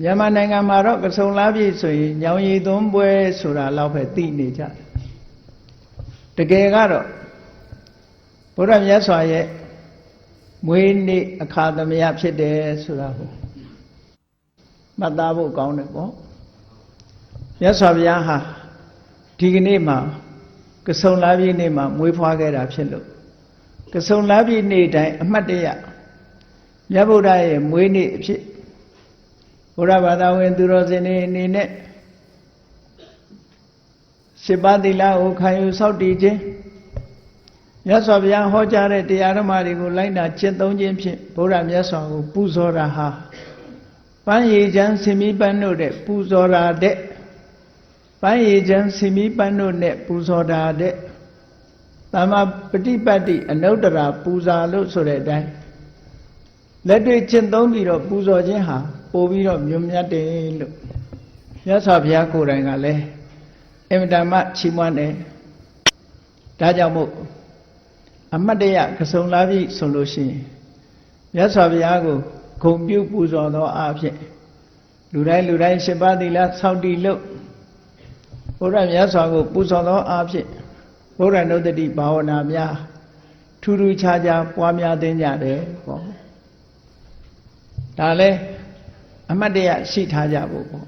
မြန်မာနိုင်ငံမှာတော့ကစုံလားပြည့်ဆိုရင်ညောင်ရည်သွန်းပွဲဆိုတာလောက်ပဲသိနေကြတယ်တကယ်ကတော့ဘုရားမြတ်စွာရဲ့မွေးနေ့အခါသမယဖြစ်တယ်ဆိုတာကိုမှတ်သားဖို့ကောင်းတယ်ပေါ့မြတ်စွာဘုရားဟာဒီကနေ့မှာကစုံလားပြည့်နေ့မှာမွေးဖွားခဲ့တာဖြစ်လို့ကစုံလားပြည့်နေ့တိုင်းအမှတ်တရမြတ်ဗုဒ္ဓရဲ့မွေးနေ့အဖြစ် ဘုရားဘာသာဝင် သူတော်စင်တွေအနေနဲ့စေပါတိလာကိုခံယူဆောက်တည်ခြင်းမြတ်စွာဘုရားဟောကြားတဲ့တရားဓမ္မတွေကိုလိုက်နာကျင့်သုံးခြင်းဖြင့်ဘုရားမြတ်စွာကိုပူဇော်တာဟာပန်းရည်ချမ်းဆင်မီးပန်းတို့တဲ့ပူဇော်တာတဲ့ပန်းရည်ချမ်းဆင်မီးပန်းတို့နဲ့ပူဇော်တာတဲ့သမ္မာပฏิပတ်တိအနုတ္တရာပူဇာလို့ဆိုတဲ့အတိုင်းလက်တွေ့ကျင့်သုံးပြီးတော့ပူဇော်ခြင်းဟာ ပို့ပြီးတော့မြုံမြတ်တယ်လို့မြတ်စွာဘုရားကိုယ်တိုင်ကလည်းအင်မတန်မှချီးမွမ်းတယ်ဒါကြောင့်မို့အမတ်တရကစုံလာပြီဆိုလို့ရှိရင်မြတ်စွာဘုရားကိုဂုံပြုပူဇော်သောအားဖြင့်လူတိုင်းလူတိုင်းရှင်ပါးသီလစောင့်တည်လို့ဘုရားမြတ်စွာကိုပူဇော်သောအားဖြင့်ဘုရားနုဒ္ဒတိဘာဝနာများထူးထူးခြားခြားပွားများသိကြတယ်ပေါ့ဒါလည်း အမတ်တရရှိထားကြဖို့ပေါ့